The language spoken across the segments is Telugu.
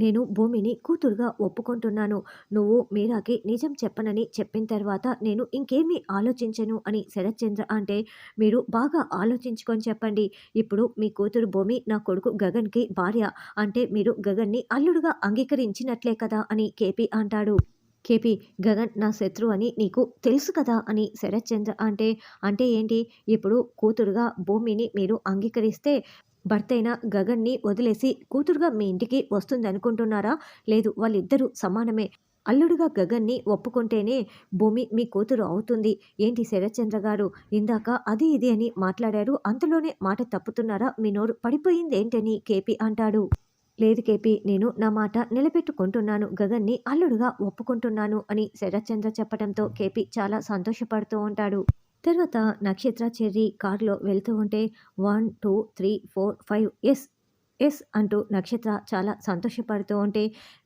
నేను భూమిని కూతురుగా ఒప్పుకుంటున్నాను. నువ్వు మీరాకి నిజం చెప్పనని చెప్పిన తర్వాత నేను ఇంకేమీ ఆలోచించను అని శరత్చంద్ర అంటే మీరు బాగా ఆలోచించుకొని చెప్పండి. ఇప్పుడు మీ కూతురు భూమి నా కొడుకు గగన్కి భార్య అంటే మీరు గగన్ని అల్లుడుగా అంగీకరించినట్లే కదా అని కేపీ అంటాడు. కేపీ గగన్ నా శత్రువు అని నీకు తెలుసు కదా అని శరత్చంద్ర అంటే అంటే ఏంటి? ఇప్పుడు కూతురుగా భూమిని మీరు అంగీకరిస్తే భర్తైన గగన్ని వదిలేసి కూతురుగా మీ ఇంటికి వస్తుందనుకుంటున్నారా? లేదు వాళ్ళిద్దరూ సమానమే. అల్లుడుగా గగన్ని ఒప్పుకుంటేనే భూమి మీ కూతురు అవుతుంది. ఏంటి శరత్చంద్ర గారు? ఇందాక అది ఇది అని మాట్లాడారు. అంతలోనే మాట తప్పుతున్నారా? మీ నోరు పడిపోయింది ఏంటని కేపీ అంటాడు. లేదు కేపీ నేను నా మాట నిలబెట్టుకుంటున్నాను. గగన్ని అల్లుడుగా ఒప్పుకుంటున్నాను అని శరత్చంద్ర చెప్పడంతో కేపీ చాలా సంతోషపడుతూ ఉంటాడు. తర్వాత నక్షత్ర చెర్రీ కారులో వెళ్తూ ఉంటే one two three four five S S అంటూ నక్షత్ర చాలా సంతోషపడుతూ ఉంటే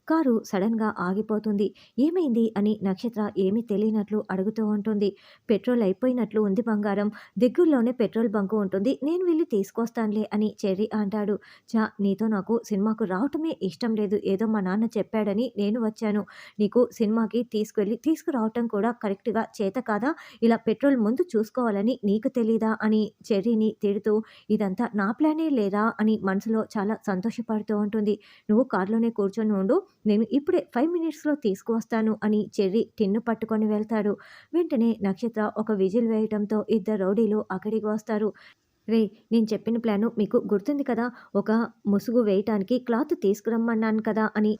కారు సడన్గా ఆగిపోతుంది. ఏమైంది అని నక్షత్ర ఏమీ తెలియనట్లు అడుగుతూ ఉంటుంది. పెట్రోల్ అయిపోయినట్లు ఉంది బంగారం. దగ్గరలోనే పెట్రోల్ బంకు ఉంటుంది. నేను వెళ్ళి తీసుకొస్తానులే అని చెర్రీ అంటాడు. చా నీతో నాకు సినిమాకు రావటమే ఇష్టం లేదు. ఏదో మా నాన్న చెప్పాడని నేను వచ్చాను. నీకు సినిమాకి తీసుకువెళ్ళి తీసుకురావటం కూడా కరెక్ట్గా చేత కాదా? ఇలా పెట్రోల్ ముందు చూసుకోవాలని నీకు తెలీదా? అని చెర్రీని తిడుతూ ఇదంతా నా ప్లానే లేదా? అని మనసులో చాలా సంతోషపడుతూ ఉంటుంది. నువ్వు కారులోనే కూర్చొని ఉండు. నేను ఇప్పుడే ఫైవ్ మినిట్స్లో తీసుకువస్తాను అని చెర్రీ టిన్ను పట్టుకొని వెళ్తాడు. వెంటనే నక్షత్ర ఒక విజిల్ వేయడంతో ఇద్దరు రౌడీలు అక్కడికి వస్తారు. రే నేను చెప్పిన ప్లాను మీకు గుర్తుంది కదా? ఒక ముసుగు వేయటానికి క్లాత్ తీసుకురమ్మన్నాను కదా అని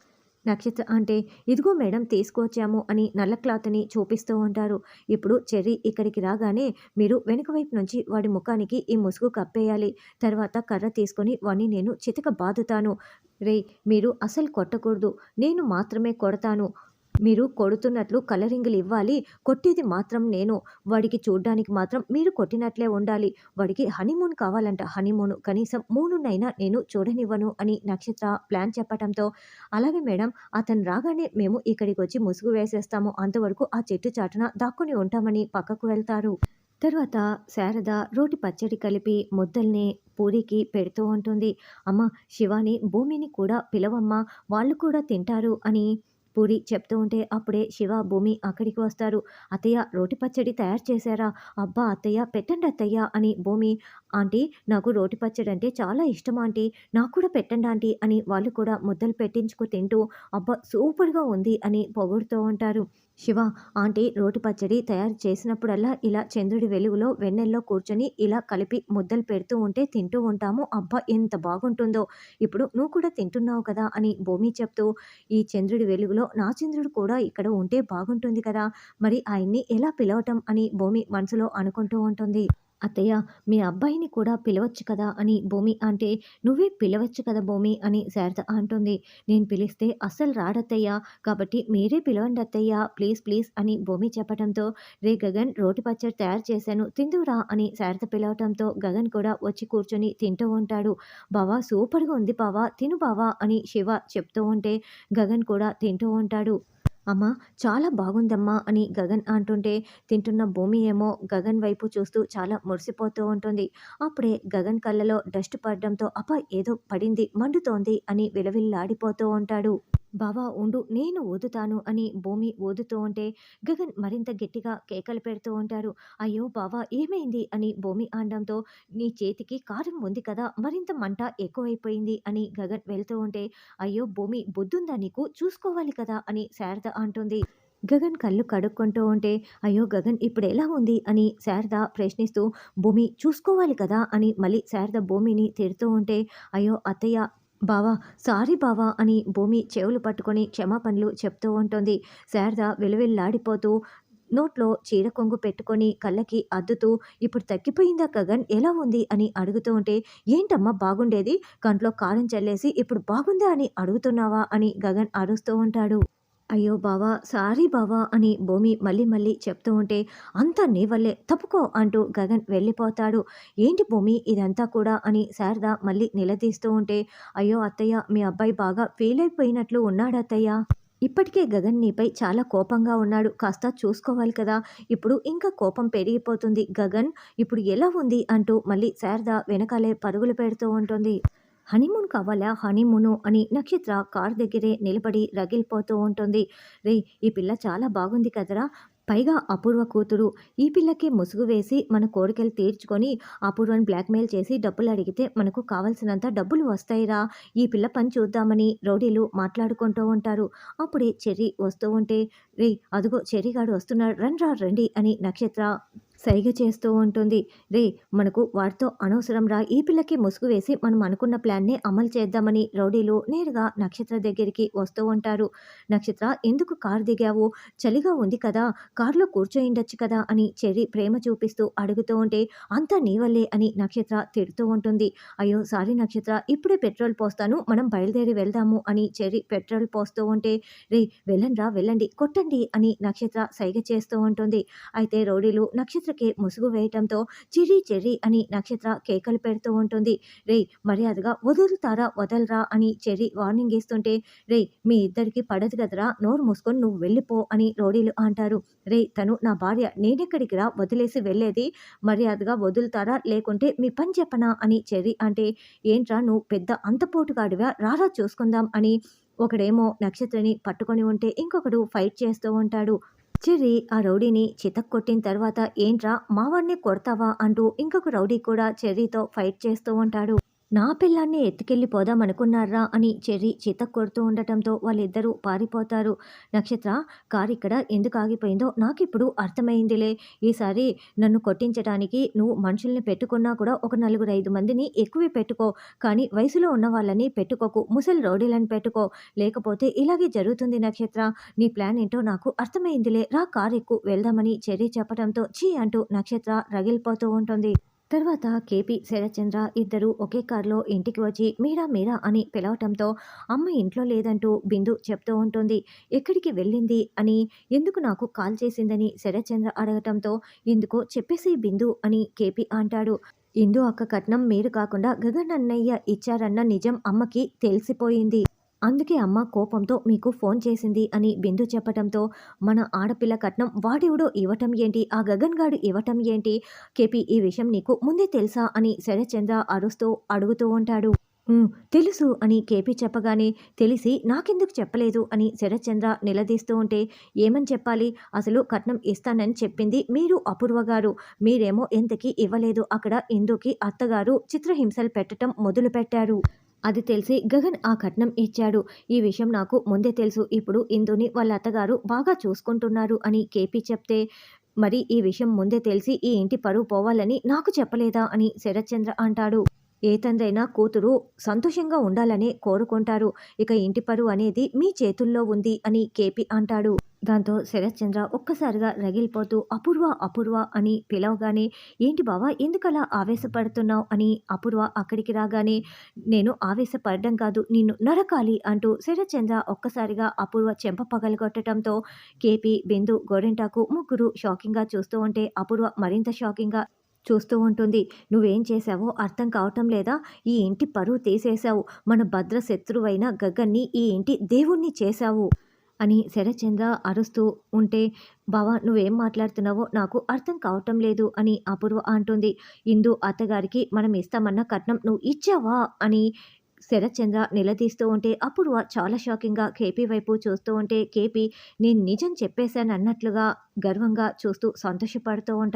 నక్షత్ర అంటే ఇదిగో మేడం తీసుకువచ్చాము అని నల్ల క్లాత్ని చూపిస్తూ ఉంటారు. ఇప్పుడు చెర్రీ ఇక్కడికి రాగానే మీరు వెనుక వైపు నుంచి వాడి ముఖానికి ఈ ముసుగు కప్పేయాలి. తర్వాత కర్ర తీసుకొని వాడిని నేను చితక బాదుతాను. రే మీరు అసలు కొట్టకూడదు. నేను మాత్రమే కొడతాను. మీరు కొడుతున్నట్లు కలరింగులు ఇవ్వాలి. కొట్టేది మాత్రం నేను. వాడికి చూడ్డానికి మాత్రం మీరు కొట్టినట్లే ఉండాలి. వాడికి హనీమూన్ కావాలంట. హనీమూన్ కనీసం మూడునైనా నేను చూడనివ్వను అని నక్షత్ర ప్లాన్ చెప్పటంతో అలాగే మేడం అతను రాగానే మేము ఇక్కడికి వచ్చి ముసుగు వేసేస్తాము. అంతవరకు ఆ చెట్టు చాటున దాక్కుని ఉంటామని పక్కకు వెళ్తారు. తర్వాత శారద రోటి పచ్చడి కలిపి ముద్దల్ని పూరికి పెడుతూ ఉంటుంది. అమ్మ శివాని భూమిని కూడా పిలవమ్మ. వాళ్ళు కూడా తింటారు అని పూరి చెప్తూ ఉంటే అప్పుడే శివ భూమి అక్కడికి వస్తారు అత్తయ్య రోటి పచ్చడి తయారు చేశారా? అబ్బా అత్తయ్య పెట్టండి అత్తయ్య అని భూమి ఆంటీ నాకు రోటి పచ్చడి అంటే చాలా ఇష్టం ఆంటీ. నాకు కూడా పెట్టండి ఆంటీ అని వాళ్ళు కూడా ముద్దలు పెట్టించుకు తింటూ అబ్బా సూపర్గా ఉంది అని పొగుడుతూ ఉంటారు. శివ ఆంటీ రోటి పచ్చడి తయారు చేసినప్పుడల్లా ఇలా చంద్రుడి వెలుగులో వెన్నెల్లో కూర్చొని ఇలా కలిపి ముద్దలు పెడుతూ ఉంటే తింటూ ఉంటాము. అబ్బా ఎంత బాగుంటుందో. ఇప్పుడు నువ్వు కూడా తింటున్నావు కదా అని భూమి చెప్తూ ఈ చంద్రుడి వెలుగులో నా చంద్రుడు కూడా ఇక్కడ ఉంటే బాగుంటుంది కదా. మరి ఆయన్ని ఎలా పిలవటం అని భూమి మనసులో అనుకుంటూ ఉంటుంది. అత్తయ్య మీ అబ్బాయిని కూడా పిలవచ్చు కదా అని భూమి అంటే నువ్వే పిలవచ్చు కదా భూమి అని శారద అంటుంది. నేను పిలిస్తే అస్సలు రాడత్తయ్య కాబట్టి మీరే పిలవండి అత్తయ్య ప్లీజ్ ప్లీజ్ అని భూమి చెప్పడంతో రే గగన్ రోటి పచ్చడి తయారు చేశాను తిందురా అని శారద పిలవటంతో గగన్ కూడా వచ్చి కూర్చొని తింటూ ఉంటాడు. బావా సూపర్గా ఉంది బావా తిను బావా అని శివ చెప్తూ ఉంటే గగన్ కూడా తింటూ ఉంటాడు. అమ్మా చాలా బాగుందమ్మా అని గగన్ అంటుంటే తింటున్న భూమి ఏమో గగన్ వైపు చూస్తూ చాలా మురిసిపోతూ ఉంటుంది. అప్పుడే గగన్ కళ్ళలో డస్ట్ పడడంతో అప్ప ఏదో పడింది మండుతోంది అని విలవిల్లాడిపోతూ ఉంటాడు. బావా ఉండు నేను ఊదుతాను అని భూమి ఊదుతూ ఉంటే గగన్ మరింత గట్టిగా కేకలు పెడుతూ ఉంటారు అయ్యో బావా ఏమైంది? అని భూమి అనడంతో నీ చేతికి కారం ఉంది కదా మరింత మంట ఎక్కువైపోయింది అని గగన్ వెళ్తూ ఉంటే అయ్యో భూమి బుద్ధుందా నీకు? చూసుకోవాలి కదా అని శారద అంటుంది. గగన్ కళ్ళు కడుక్కుంటూ ఉంటే అయ్యో గగన్ ఇప్పుడు ఎలా ఉంది? అని శారద ప్రశ్నిస్తూ భూమి చూసుకోవాలి కదా అని మళ్ళీ శారద భూమిని తిడుతూ ఉంటే అయ్యో అత్తయ్య బావా సారీ బావా అని భూమి చెవులు పట్టుకొని క్షమాపణలు చెప్తూ ఉంటుంది. శారద వెలువెల్లాడిపోతూ నోట్లో చీర కొంగు పెట్టుకొని కళ్ళకి అద్దుతూ ఇప్పుడు తగ్గిపోయిందా గగన్? ఎలా ఉంది? అని అడుగుతూ ఉంటే ఏంటమ్మా బాగుండేది? కంట్లో కారం చల్లేసి ఇప్పుడు బాగుందా? అని అడుగుతున్నావా అని గగన్ అరుస్తూ ఉంటాడు. అయ్యో బావా సారీ బావా అని భూమి మళ్ళీ మళ్ళీ చెప్తూ ఉంటే అంతా నీ వల్లే తప్పుకో అంటూ గగన్ వెళ్ళిపోతాడు. ఏంటి భూమి ఇదంతా కూడా అని శారద మళ్ళీ నిలదీస్తూ ఉంటే అయ్యో అత్తయ్య మీ అబ్బాయి బాగా ఫీల్ అయిపోయినట్లు ఉన్నాడు అత్తయ్య. ఇప్పటికే గగన్ నీపై చాలా కోపంగా ఉన్నాడు. కాస్త చూసుకోవాలి కదా. ఇప్పుడు ఇంకా కోపం పెరిగిపోతుంది గగన్. ఇప్పుడు ఎలా ఉంది అంటూ మళ్ళీ శారద వెనకాలే పరుగులు పెడుతూ ఉంటుంది. హనీమూన్ కావాలా? హనీమూను అని నక్షత్ర కార్ దగ్గరే నిలబడి రగిలిపోతూ ఉంటుంది. రే ఈ పిల్ల చాలా బాగుంది కదరా. పైగా అపూర్వ కూతురు. ఈ పిల్లకి ముసుగు వేసి మన కోరికలు తీర్చుకొని అపూర్వని బ్లాక్మెయిల్ చేసి డబ్బులు అడిగితే మనకు కావాల్సినంత డబ్బులు వస్తాయిరా. ఈ పిల్ల పని చూద్దామని రౌడీలు మాట్లాడుకుంటూ ఉంటారు. అప్పుడే చెర్రీ వస్తూ ఉంటే రే అదిగో చెర్రీగాడు వస్తున్నాడు. రండ్రా రండి అని నక్షత్ర సైగ చేస్తూ ఉంటుంది. రే మనకు వాటితో అనవసరం రా. ఈ పిల్లకి ముసుగు వేసి మనం అనుకున్న ప్లాన్నే అమలు చేద్దామని రౌడీలు నేరుగా నక్షత్ర దగ్గరికి వస్తూ ఉంటారు. నక్షత్ర ఎందుకు కారు దిగావు? చలిగా ఉంది కదా. కారులో కూర్చోయిండొచ్చు కదా అని చెర్రీ ప్రేమ చూపిస్తూ అడుగుతూ ఉంటే అంతా నీ వల్లే అని నక్షత్ర తిడుతూ ఉంటుంది. అయ్యో సారీ నక్షత్ర ఇప్పుడే పెట్రోల్ పోస్తాను. మనం బయలుదేరి వెళ్దాము అని చెర్రీ పెట్రోల్ పోస్తూ ఉంటే రే వెళ్ళండి రా వెళ్ళండి. కొట్టండి అని నక్షత్ర సైగ చేస్తూ ఉంటుంది. అయితే రౌడీలు నక్షత్ర నక్షత్రకి ముసుగు వేయటంతో చిరి చెర్రి అని నక్షత్ర కేకలు పెడుతూ ఉంటుంది. రే మర్యాదగా వదులుతారా వదలరా అని చెర్రి వార్నింగ్ ఇస్తుంటే రే మీ ఇద్దరికి పడదు కదరా నోరు మూసుకొని నువ్వు వెళ్ళిపో అని రోడీలు అంటారు. రే తను నా భార్య నేనెక్కడికి రా వదిలేసి వెళ్ళేది? మర్యాదగా వదులుతారా లేకుంటే మీ పని చెప్పనా అని చెర్రి అంటే ఏంట్రా నువ్వు పెద్ద అంతపోటుగాడివా రారా చూసుకుందాం అని ఒకడేమో నక్షత్రని పట్టుకొని ఉంటే ఇంకొకడు ఫైట్ చేస్తూ ఉంటాడు. చెర్రి ఆ రౌడీని చితక్కొట్టిన తర్వాత ఏంట్రా మావాడిని కొడతావా? అంటూ ఇంకొక రౌడీ కూడా చెర్రీతో ఫైట్ చేస్తూ ఉంటాడు. నా పిల్లాన్ని ఎత్తుకెళ్ళిపోదాం అనుకున్నారా అని చెర్రి చితక్ కొడుతూ ఉండటంతో వాళ్ళిద్దరూ పారిపోతారు. నక్షత్ర కారు ఇక్కడ ఎందుకు ఆగిపోయిందో నాకిప్పుడు అర్థమైందిలే. ఈసారి నన్ను కొట్టించడానికి నువ్వు మనుషుల్ని పెట్టుకున్నా కూడా ఒక నలుగురు ఐదు మందిని ఎక్కువే పెట్టుకో. కానీ వయసులో ఉన్న వాళ్ళని పెట్టుకోకు ముసలి రౌడీలను పెట్టుకో. లేకపోతే ఇలాగే జరుగుతుంది నక్షత్ర. నీ ప్లాన్ ఏంటో నాకు అర్థమైందిలే. రా కారు ఎక్కువ వెళ్దామని చెర్రీ చెప్పడంతో చీ అంటూ నక్షత్ర రగిలిపోతూ ఉంటుంది. తర్వాత కేపీ శరత్చంద్ర ఇద్దరు ఒకే కారులో ఇంటికి వచ్చి మీరా మీరా అని పిలవటంతో అమ్మ ఇంట్లో లేదంటూ బిందు చెప్తూ ఉంటుంది. ఎక్కడికి వెళ్ళింది అని ఎందుకు నాకు కాల్ చేసిందని శరత్చంద్ర అడగటంతో ఎందుకో చెప్పేసి బిందు అని కేపీ అంటాడు. ఇందు అక్క కట్నం మీరు కాకుండా గగన్ అన్నయ్య ఇచ్చారన్న నిజం అమ్మకి తెలిసిపోయింది. అందుకే అమ్మ కోపంతో మీకు ఫోన్ చేసింది అని బిందు చెప్పటంతో మన ఆడపిల్ల కట్నం వాడెవడో ఇవ్వటం ఏంటి? ఆ గగన్ గాడు ఇవ్వటం ఏంటి? కేపీ ఈ విషయం నీకు ముందే తెలుసా? అని శరచంద్ర అరుస్తూ అడుగుతూ ఉంటాడు. తెలుసు అని కేపీ చెప్పగానే తెలిసి నాకెందుకు చెప్పలేదు అని శరత్చంద్ర నిలదీస్తూ ఉంటే ఏమని చెప్పాలి? అసలు కట్నం ఇస్తానని చెప్పింది మీరు అపూర్వ గారు. మీరేమో ఎంతకీ ఇవ్వలేదు. అక్కడ ఇందుకి అత్తగారు చిత్రహింసలు పెట్టడం మొదలుపెట్టారు. అది తెలిసి గగన్ ఆ కట్నం ఇచ్చాడు. ఈ విషయం నాకు ముందే తెలుసు. ఇప్పుడు ఇందుని వాళ్ళ అత్తగారు బాగా చూసుకుంటున్నారు అని కేపీ చెప్తే మరి ఈ విషయం ముందే తెలిసి ఈ ఇంటి పరువు పోవాలని నాకు చెప్పలేదా అని శరత్చంద్ర అంటాడు. ఏ తండ్రైనా కూతురు సంతోషంగా ఉండాలని కోరుకుంటారు. ఇక ఇంటి పరువు అనేది మీ చేతుల్లో ఉంది అని కేపీ అంటాడు. దాంతో శరత్చంద్ర ఒక్కసారిగా రగిలిపోతూ అపూర్వ అపూర్వ అని పిలవగానే ఏంటి బావా ఎందుకలా ఆవేశపడుతున్నావు? అని అపూర్వ అక్కడికి రాగానే నేను ఆవేశపడడం కాదు నిన్ను నరకాలి అంటూ శరత్చంద్ర ఒక్కసారిగా అపూర్వ చెంప పగలగొట్టడంతో కేపీ బిందు గోరింటాకు ముగ్గురు షాకింగ్గా చూస్తూ ఉంటే అపూర్వ మరింత షాకింగ్గా చూస్తూ ఉంటుంది. నువ్వేం చేశావో అర్థం కావటం లేదా? ఈ ఇంటి పరువు తీసేశావు. మన భద్ర శత్రువైన గగన్ని ఈ ఇంటి దేవుణ్ణి చేశావు. అని శరచంద్ర అరుస్తూ ఉంటే బావా నువ్వేం మాట్లాడుతున్నావో నాకు అర్థం కావటం లేదు అని అపూర్వ అంటుంది. ఇందు అత్తగారికి మనం ఇస్తామన్న కట్నం నువ్వు ఇచ్చావా? అని శరత్చంద్ర నిలదీస్తూ ఉంటే అపూర్వ చాలా షాకింగ్గా కేపీ వైపు చూస్తూ ఉంటే కేపీ నేను నిజం చెప్పేశాను అన్నట్లుగా గర్వంగా చూస్తూ సంతోషపడుతూ ఉంటాడు.